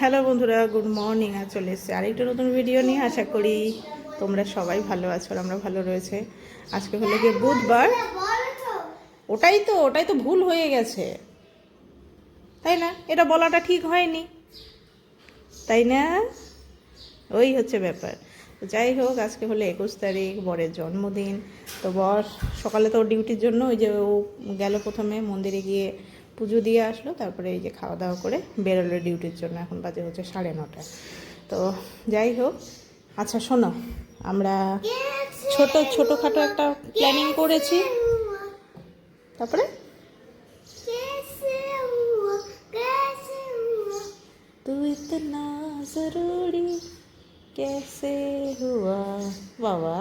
Hello বন্ধুরা, good morning. আর চলে এসছে আরেকটা নতুন ভিডিও নিয়ে, আশা করি তোমরা সবাই ভালো আছো আর আমরা ভালো রয়েছে। আজকে হলো গিয়ে বুধবার। ওটাই তো ওটাই তো ভুল হয়ে গেছে। তাই না? এটা বলাটা ঠিক হয়নি। তাই না? ওই হচ্ছে ব্যাপার। যাই হোক, আজকে হলো একুশ তারিখ, বরের জন্মদিন। তো বর, সকালে তো ডিউটির জন্য, ওই যে ও গেল প্রথমে মন্দিরে গিয়ে পুজো দিয়ে আসলো তারপরে এই যে খাওয়া দাওয়া করে বেরোলো ডিউটির জন্য এখন বাজে হচ্ছে সাড়ে নটা তো যাই হোক আচ্ছা শোনো আমরা ছোট ছোটোখাটো একটা প্ল্যানিং করেছি তারপরে तू इतना जरूरी कैसे हुआ বাবা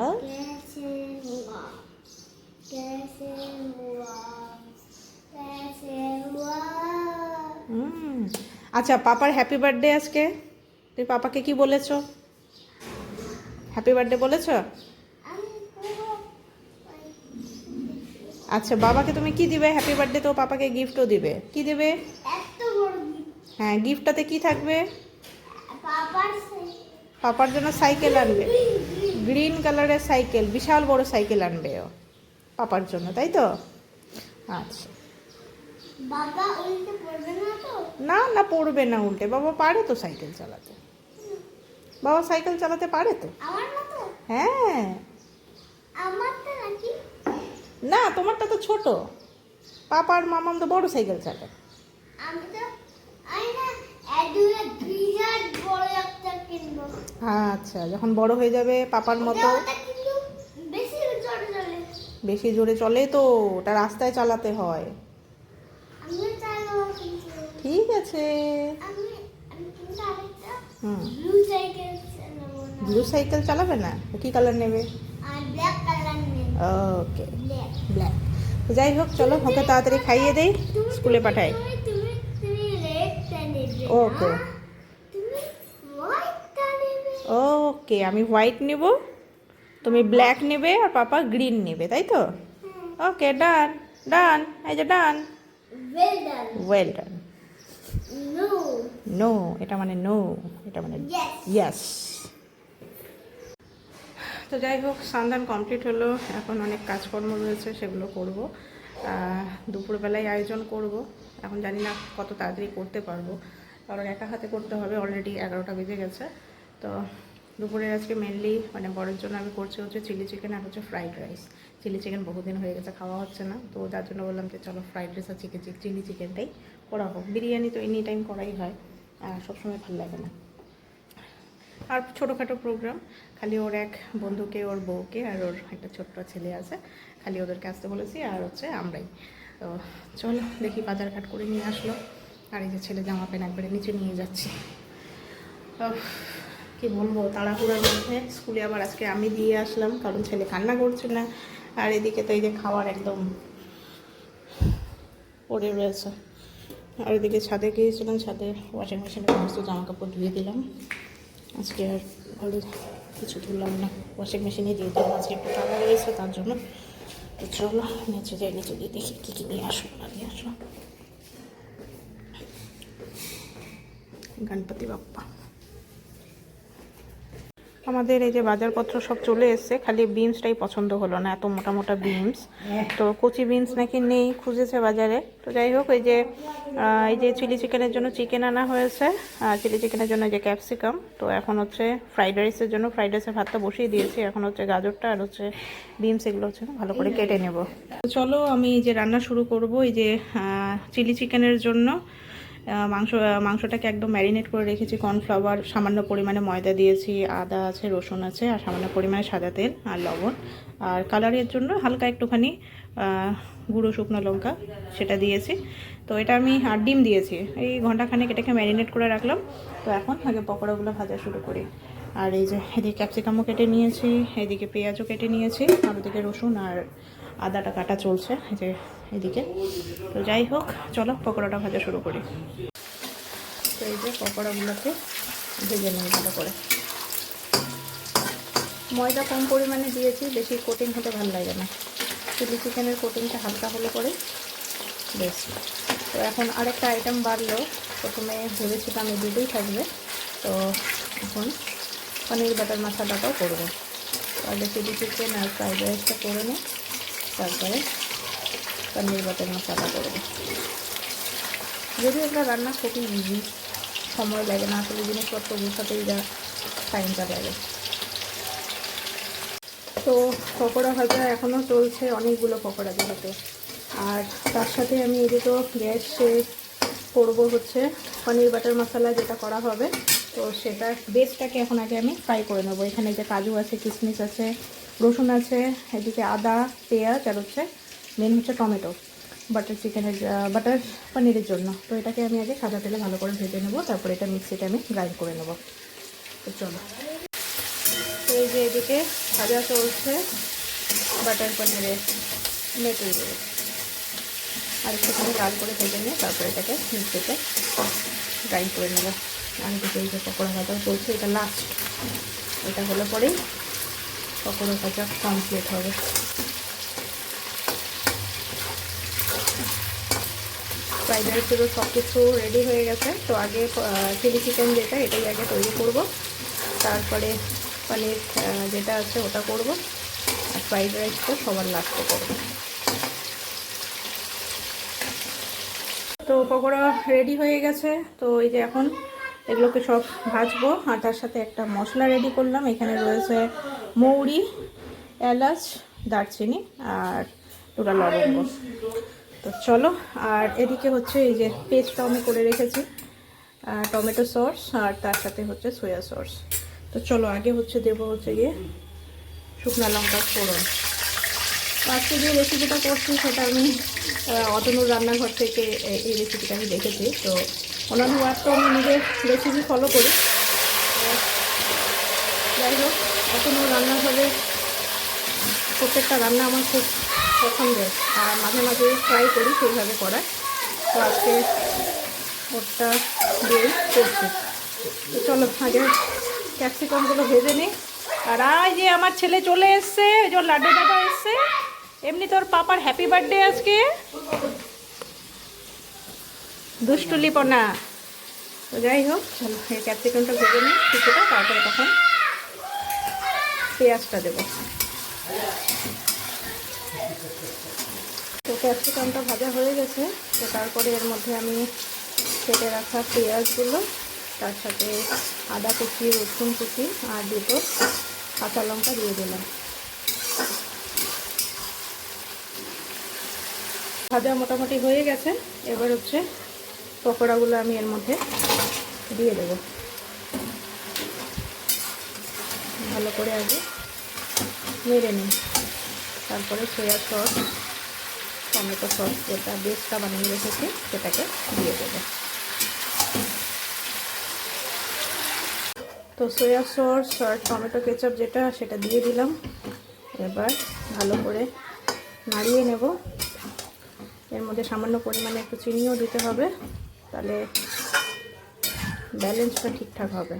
হুম আচ্ছা পাপার হ্যাপি বার্থডে আজকে। তুমি পাপাকে কি বলেছ? হ্যাপি বার্থডে বলেছ? আচ্ছা বাবাকে তুমি কি দিবে? হ্যাপি বার্থডে তো পাপাকে গিফটও দিবে। কি দেবে? হ্যাঁ গিফটটাতে কি থাকবে? পাপার জন্য সাইকেল আনবে। গ্রিন কালারের সাইকেল বিশাল বড় সাইকেল আনবে ও পাপার জন্য, তাই তো? আচ্ছা। বাবা উল্টে পড়বে না তো? না না পড়বে না উল্টে। বাবা পারে তো সাইকেল চালাতে। বাবা সাইকেল চালাতে পারে তো? আমার মতো? হ্যাঁ। আমারটা নাকি? না তোমারটা তো ছোট। পাপার মামাম তো বড় সাইকেল চালায়। আমি তো আমি না এদুরে বিরাট বড় একটা কিনবো। আচ্ছা যখন বড় হয়ে যাবে পাপার মতো। বেশি জোরে চলে তো ওটা রাস্তায় চালাতে হয়। ঠিক আছে। ব্লু সাইকেল চালাবে না? কি কালার নেবে? ওকে ব্ল্যাক যাই হোক চলো ওকে তাড়াতাড়ি খাইয়ে দেই স্কুলে পাঠাই। ওকে ওকে আমি হোয়াইট নেব তুমি ব্ল্যাক নেবে আর পাপা গ্রিন নেবে তাই তো? ওকে ডান ডান এই যে done well done well done no no এটা মানে নো এটা মানে ইয়েস তো যাই হোক সন্ধান কমপ্লিট হলো। এখন অনেক কাজকর্ম রয়েছে সেগুলো করব। দুপুরবেলায় আয়োজন করব। এখন জানি না কত তাড়াতাড়ি করতে পারব। কারণ একা হাতে করতে হবে অলরেডি এগারোটা বেজে গেছে। তো দুপুরের আজকে মেনলি মানে বড়ের জন্য আমি করছি হচ্ছে চিলি চিকেন আর হচ্ছে ফ্রাইড রাইস চিলি চিকেন বহুদিন হয়ে গেছে খাওয়া হচ্ছে না। তো তার জন্য বললাম যে চলো ফ্রাইড রাইস আর চিকেন চিলি চিকেনটাই করা হোক বিরিয়ানি তো এনি টাইম করাই হয়, আর সবসময় ভালো লাগে না। আর ছোটোখাটো প্রোগ্রাম খালি ওর এক বন্ধুকে, ওর বউকে আর ওর একটা ছোট্ট ছেলে আছে, খালি ওদেরকে আসতে বলেছি, আর হচ্ছে আমরাই। তো চলো, দেখি বাজার ঘাট করে নিয়ে আসলো, আর এই যে ছেলে জামা প্যান্ট একবারে নিচে নিয়ে যাচ্ছি। কি বলব, তাড়াহুড়ার মধ্যে স্কুলে আবার আজকে আমি দিয়ে আসলাম, কারণ ছেলে কান্না করছে না। আর এদিকে তো এই যে খাওয়ার একদম পড়ে রয়েছে। আর এদিকে ছাদে গিয়েছিলাম, ছাদে ওয়াশিং মেশিনে সমস্ত জামা কাপড় ধুয়ে দিলাম। আজকে আর ঘরে কিছু ধুলাম না। ওয়াশিং মেশিনে দিয়ে দিলাম, আজকে একটু টাকা রয়েছে তার জন্য তো চলো নিচে যাই, নিচে দিয়ে দেখি কী কী নিয়ে আসো, না নিয়ে আসো। গণপতি বাপ্পা। আমাদের এই যে বাজারপত্র সব চলে এসছে, খালি বিনসটাই পছন্দ হলো না, এত মোটা মোটা বিনস। তো কচি বিনস নাকি নেই, খুঁজেছে বাজারে। তো যাই হোক, এই যে এই যে চিলি চিকেনের জন্য চিকেন আনা হয়েছে চিলি চিকেনের জন্য যে ক্যাপসিকাম। তো এখন হচ্ছে ফ্রাইড রাইসের জন্য, ফ্রাইড রাইসের ভাতটা বসিয়ে দিয়েছি, এখন হচ্ছে গাজরটা আর হচ্ছে বিনস, এগুলো হচ্ছে ভালো করে কেটে নেব। তো চলো, আমি যে রান্না শুরু করব, এই যে চিলি চিকেনের জন্য। মাংস মাংসটাকে একদম ম্যারিনেট করে রেখেছি কর্নফ্লাওয়ার সামান্য পরিমাণে ময়দা দিয়েছি, আদা আছে, রসুন আছে, আর সামান্য পরিমাণে সাদা তেল আর লবণ। আর কালারের জন্য হালকা একটুখানি গুঁড়ো শুকনো লঙ্কা, সেটা দিয়েছি। তো এটা আমি, আর ডিম দিয়েছি। এই ঘন্টাখানেক এটাকে ম্যারিনেট করে রাখলাম। তো এখন আগে পকোড়াগুলো ভাজা শুরু করি। আর এই যে এদিকে ক্যাপসিকামও কেটে নিয়েছি, এদিকে পেঁয়াজও কেটে নিয়েছি, আর ওদিকে রসুন আর আদাটা কাটা চলছে। এই যে এদিকে। তো যাই হোক, চলো, পকোড়াটা ভাজা শুরু করি। তো এই যে পকোড়াগুলোকে ভেজে নিই ভালো করে। ময়দা কম পরিমাণে দিয়েছি, বেশি কোটিং হতে ভালো লাগে না। চিলি চিকেনের কোটিংটা হালকা হলে পরে বেশ। তো এখন আরেকটা আইটেম বাড়লো, প্রথমে ভেবেছিলাম এই দুটোই থাকবে। তো এখন পনির বাটার মশলাটাও করব। তাহলে চিলি চিকেন আর ফ্রাইড রাইসটা করে নিই তারপরে পনির বাটার মশলা করব যদিও এটা রান্না খুবই ইজি সময় লাগে না, আসলে জিনিসপত্র গুছাতেই যা টাইমটা লাগে। তো পকোড়া ভাজা এখনও চলছে অনেকগুলো পকোড়া যেহেতু। আর তার সাথে আমি এদিকে গ্যাসে করব হচ্ছে পনির বাটার মশলা যেটা করা হবে, তো সেটা বেসটাকে এখন আগে আমি ফ্রাই করে নেব। এখানে যে কাজু আছে কিশমিশ আছে, রসুন আছে, এদিকে আদা, পেঁয়াজ, আর হচ্ছে মেন হচ্ছে টমেটো বাটার চিকেনের বাটার পনিরের জন্য। তো এটাকে আমি আগে সাদা তেলে ভালো করে ভেজে নেব, তারপরে এটা মিক্সিতে আমি গ্রাইন্ড করে নেব। তো চলো। তো এই যে এদিকে ভাজা চলছে বাটার পনিরের মেটেরিয়াল আর একটুখানি লাল করে ভেজে নিয়ে তারপরে এটাকে মিক্সিতে গ্রাইন্ড করে নেব। আর এদিকে এই যে পকোড়া ভাজা চলছে এটা লাস্ট এটা হলে পরেই পকোড়া ভাজা কমপ্লিট হবে। ফ্রাইড রাইস রাইসেরও সব কিছু রেডি হয়ে গেছে। তো আগে চিলি চিকেন যেটা, এটাই আগে তৈরি করব। তারপরে পনির যেটা আছে ওটা করব। আর ফ্রাইড রাইসটা সবার লাস্টে করব। তো পকোড়া রেডি হয়ে গেছে। তো এই যে এখন এগুলোকে সব ভাজবো। আর তার সাথে একটা মশলা রেডি করলাম। এখানে রয়েছে মৌরি, এলাচ, দারচিনি আর দুটা লবঙ্গ। তো চলো, আর এদিকে হচ্ছে এই যে পেস্টটা আমি করে রেখেছি টমেটো সস, আর তার সাথে হচ্ছে সোয়া সস তো চলো, আগে হচ্ছে দেবো হচ্ছে গিয়ে শুকনা লঙ্কার ফোড়ন। আজকে যে রেসিপিটা করছি, সেটা আমি অতনুর রান্নাঘর থেকে এই রেসিপিটা আমি দেখেছি। তো ওনার ওয়ার তো আমি নিজের রেসিপি ফলো করি। যাই হোক, অতনুর রান্নাঘরে প্রত্যেকটা রান্না আমার খুব পছন্দের। আর মাঝে মাঝে ট্রাই করি সেইভাবে করার। তো আজকে ওরটা দিয়েই করছি। তো চলো আগে ক্যাপসিকামগুলো ভেজে নিই। আর আজ যে আমার ছেলে চলে এসছে যে লাড্ডু দাদা এসছে। এমনি তোর পাপার হ্যাপি বার্থডে আজকে। দুষ্টুলিপনা। তো যাই হোক, চলো এই ক্যাপসিকামটা ভেজে নিই কিছুটা, তারপরে তখন পেঁয়াজটা দেবো। ক্যাপসিকামটা ভাজা হয়ে গেছে, তো তারপরে এর মধ্যে আমি কেটে রাখা পেঁয়াজগুলো, তার সাথে আদা কুচি, রসুন কুচি আর দুটো কাঁচা লঙ্কা দিয়ে দিলাম। ভাজা মোটামুটি হয়ে গেছে, এবার হচ্ছে পকোড়াগুলো আমি এর মধ্যে দিয়ে দেব। ভালো করে আগে মেরে নিই, তারপরে সয়া সস টমেটো সস যেটা বেসটা বানিয়ে রেখেছি, সেটাকে দিয়ে দেবো। তো সয়া সস আর টমেটো কেচাপ যেটা, সেটা দিয়ে দিলাম। এবার ভালো করে নাড়িয়ে নেব। এর মধ্যে সামান্য পরিমাণে একটু চিনিও দিতে হবে, তাহলে ব্যালেন্সটা ঠিকঠাক হবে।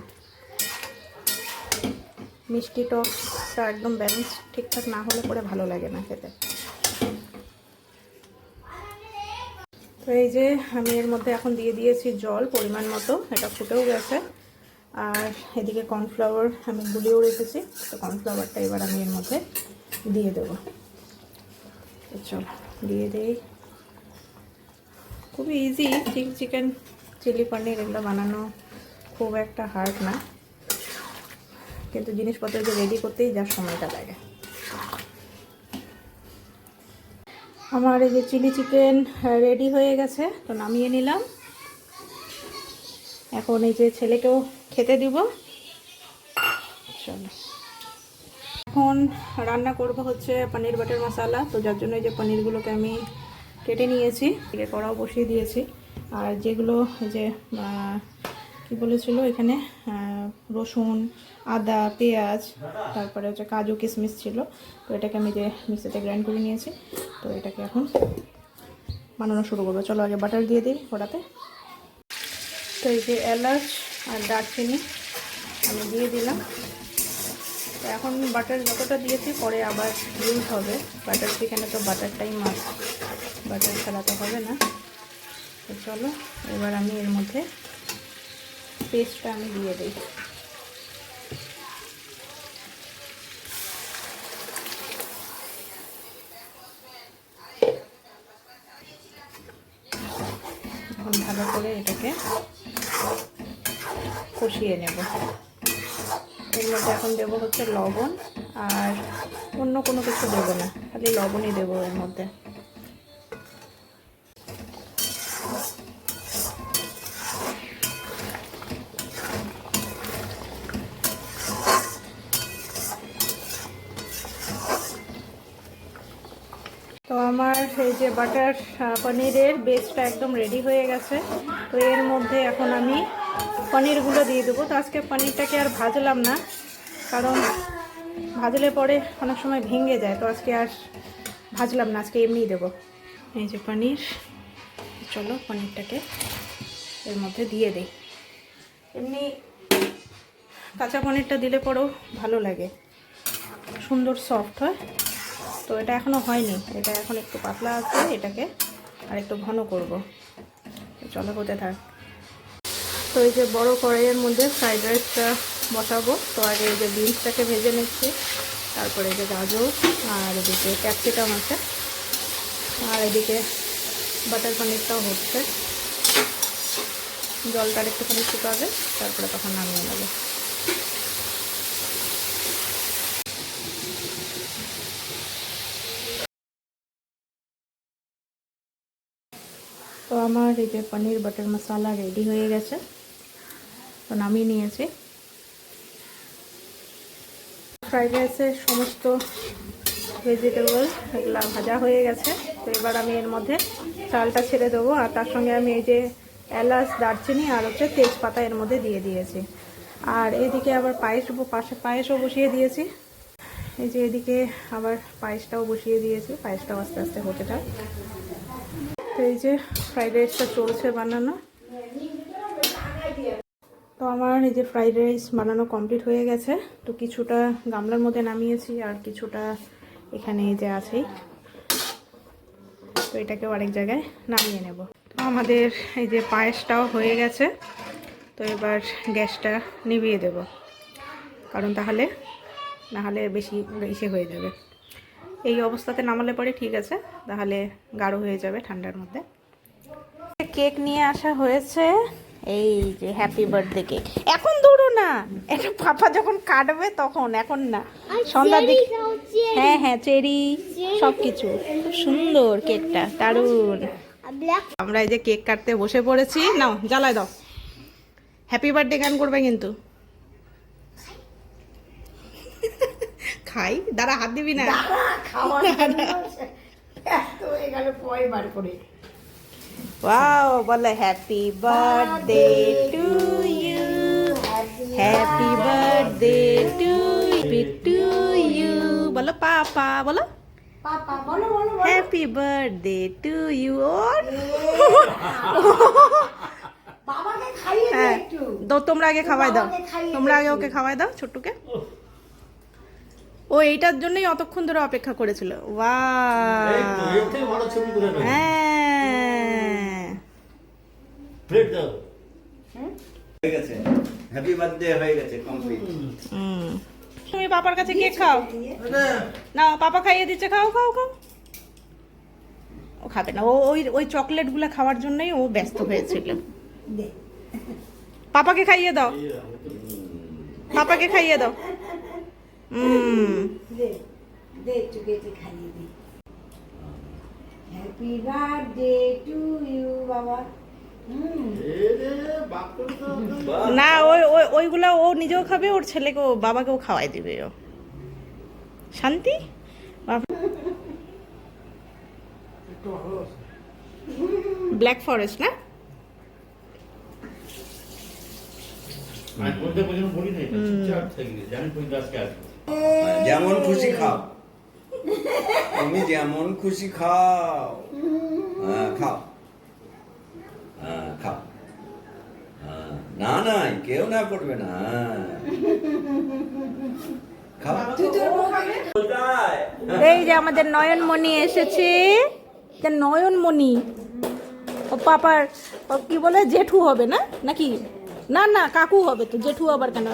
মিষ্টি টকটা একদম ব্যালেন্স ঠিকঠাক না হলে পরে ভালো লাগে না খেতে। তো এই যে আমি এর মধ্যে এখন দিয়ে দিয়েছি জল পরিমাণ মতো, এটা ফুটেও গেছে। আর এদিকে কর্নফ্লাওয়ার আমি গুলিয়েও রেখেছি, তো কর্নফ্লাওয়ারটা এবার আমি এর মধ্যে দিয়ে দেবো। চলো, দিয়ে দিই। খুবই easy chilli chicken chilli paneer এগুলো বানানো খুব একটা হার্ড না। কিন্তু জিনিসপত্র যে রেডি করতেই যা সময়টা লাগে। আমার এই যে চিলি চিকেন রেডি হয়ে গেছে, তো নামিয়ে নিলাম। এখন এই যে ছেলেকেও খেতে দিব। এখন রান্না করব হচ্ছে পনির বাটার মশলা, তো যার জন্য এই যে পনিরগুলোকে আমি কেটে নিয়েছি কড়াও বসিয়ে দিয়েছি। আর যেগুলো যে কি বলেছিল এখানে? রসুন, আদা, পেঁয়াজ, তারপরে হচ্ছে কাজু, কিশমিশ ছিল। তো এটাকে আমি যে মিক্সিতে গ্রাইন্ড করে নিয়েছি, তো এটাকে এখন বানানো শুরু করব। চলো আগে বাটার দিয়ে দিই কড়াতে। তো এই যে এলাচ আর দারচিনি আমি দিয়ে দিলাম। তো এখন বাটার যতটা দিয়েছি, পরে আবার ইউজ হবে। বাটার চিকেনে তো বাটারটাই মাছ বাটার ছাড়া তো হবে না। তো চলো, এবার আমি এর মধ্যে পেস্টটা আমি দিয়ে দিই। এখন ভালো করে এটাকে কষিয়ে নেব। এর মধ্যে এখন দেবো হচ্ছে লবণ, আর অন্য কোনো কিছু দেবো না, খালি লবণই দেবো এর মধ্যে। আমার এই যে বাটার পনিরের বেসটা একদম রেডি হয়ে গেছে। তো এর মধ্যে এখন আমি পনিরগুলো দিয়ে দেবো। তো আজকে পনিরটাকে আর ভাজলাম না, কারণ ভাজলে পরে অনেক সময় ভেঙে যায়। তো আজকে আর ভাজলাম না, আজকে এমনিই দেবো। এই যে পনির, চলো পনিরটাকে এর মধ্যে দিয়ে দিই। এমনি কাঁচা পনিরটা দিলে পরেও ভালো লাগে। সুন্দর সফট হয়। তো এটা এখনও হয়নি। এটা এখন একটু পাতলা আছে, এটাকে আর একটু ঘন করব। চলো হতে থাক। তো এই যে বড় কড়াইয়ের মধ্যে ফ্রাইড রাইসটা বসাবো। তো আগে এই যে বিনসটাকে ভেজে নিচ্ছি, তারপরে এই যে গাজর আর এদিকে ক্যাপসিকাম আছে। আর এদিকে বাটার পনিরটাও হচ্ছে। জলটা আর একটুখানি শুকাবে, তারপরে তখন নামিয়ে নেব। আমার এই যে পনির বাটার মশলা রেডি হয়ে গেছে। তো নামিয়ে নিয়েছি। ফ্রাইড রাইসের সমস্ত ভেজিটেবল এগুলো ভাজা হয়ে গেছে। তো এবার আমি এর মধ্যে চালটা ছেড়ে দেবো আর তার সঙ্গে আমি এই যে এলাচ, দারচিনি আর হচ্ছে তেজপাতা এর মধ্যে দিয়ে দিয়েছি। আর এদিকে আবার পায়েস পাশে পায়েসও বসিয়ে দিয়েছি। এই যে এদিকে আবার পায়েসটাও বসিয়ে দিয়েছি। পায়েসটাও আস্তে আস্তে হতে থাক। তো এই যে ফ্রাইড রাইসটা চলছে বানানো। তো আমার এই যে ফ্রাইড রাইস বানানো কমপ্লিট হয়ে গেছে। তো কিছুটা গামলার মধ্যে নামিয়েছি আর কিছুটা এখানে এই যে আছেই। তো এটাকেও আরেক জায়গায় নামিয়ে নেব। তো আমাদের এই যে পায়েসটাও হয়ে গেছে। তো এবার গ্যাসটা নিভিয়ে দেব। কারণ তাহলে নাহলে বেশি ইসে হয়ে যাবে। এই অবস্থাতে নামালে পরে ঠিক আছে তাহলে গাঢ় হয়ে যাবে ঠান্ডার মধ্যে। কেক নিয়ে আসা হয়েছে এই যে হ্যাপি বার্থডে কেক এখন দৌড়ো না এটা পাপা যখন কাটবে তখন এখন না। সন্ধ্যার দিকে হ্যাঁ হ্যাঁ চেরি সব কিছু খুব সুন্দর কেকটা দারুণ। আমরা এই যে কেক কাটতে বসে পড়েছি। নাও জ্বালায় দাও। হ্যাপি বার্থডে গান করবে কিন্তু। খাই। দাঁড়া হাত দিবি না? ওয়াও বলে happy birthday to you happy birthday to to you বলো পাপা বলো। হ্যাপি বার্থডে টু ইউ ওর। তোমরা আগে খাওয়াই দাও। তোমরা আগে ওকে খাওয়াই দাও ছোট্টুকে। ও এইটার জন্যই অতক্ষণ ধরে অপেক্ষা করেছিল? হ্যাঁ। তুমি পাপার কাছে কেক খাও। না পাপা খাইয়ে দিচ্ছে খাও খাও খাও। ও খাবে না। ও ওই ওই চকলেটগুলো খাওয়ার জন্যই ও ব্যস্ত হয়েছিল। পাপাকে খাইয়ে দাও। পাপাকে খাইয়ে দাও। Hmm happy birthday to you বাবা না ওই ওই ওইগুলো ও নিজেও খাবে ওর ছেলেকে ও বাবাকেও খাওয়াই দিবে ও। শান্তি? ব্ল্যাক ফরেস্ট না? আমি বলতে পর্যন্ত বলি নাই চুপচাপ থাকবি জানি কোন আজকে আসব। যেমন খুশি খাও। তুমি যেমন খুশি খাও। হ্যাঁ খাও। হ্যাঁ খাও। না না কেউ না করবে না। হ্যাঁ। এই যে আমাদের নয়নমণি এসেছে। তা নয়নমণি। ও পাপার ও কি বলে জেঠু হবে না? নাকি? না না কাকু হবে তো জেঠু আবার কেন?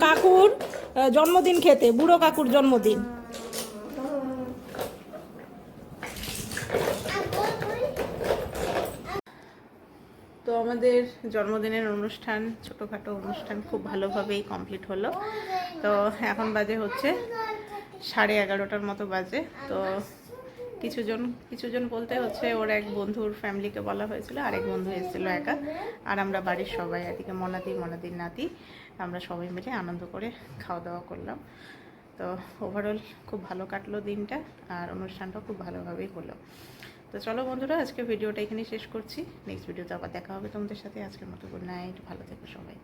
কাকুর জন্মদিন খেতে, বুড়ো কাকুর জন্মদিন। তো আমাদের জন্মদিনের অনুষ্ঠান, ছোটোখাটো অনুষ্ঠান খুব ভালোভাবেই কমপ্লিট হলো। তো এখন বাজে হচ্ছে সাড়ে এগারোটার মতো বাজে। তো কিছুজন কিছুজন বলতে হচ্ছে ওর এক বন্ধুর ফ্যামিলিকে বলা হয়েছিল, আরেক বন্ধু এসেছিল একা। আর আমরা বাড়ির সবাই, এদিকে মনাদি, মনাদির নাতি। আমরা সবাই মিলে আনন্দ করে খাওয়া দাওয়া করলাম। তো ওভারঅল খুব ভালো কাটলো দিনটা আর অনুষ্ঠানটাও খুব ভালোভাবেই হলো। তো চলো বন্ধুরা আজকে ভিডিওটা এখানেই শেষ করছি। নেক্সট ভিডিওতে আবার দেখা হবে তোমাদের সাথে। আজকের মতো গুড নাইট ভালো থেকো সবাই।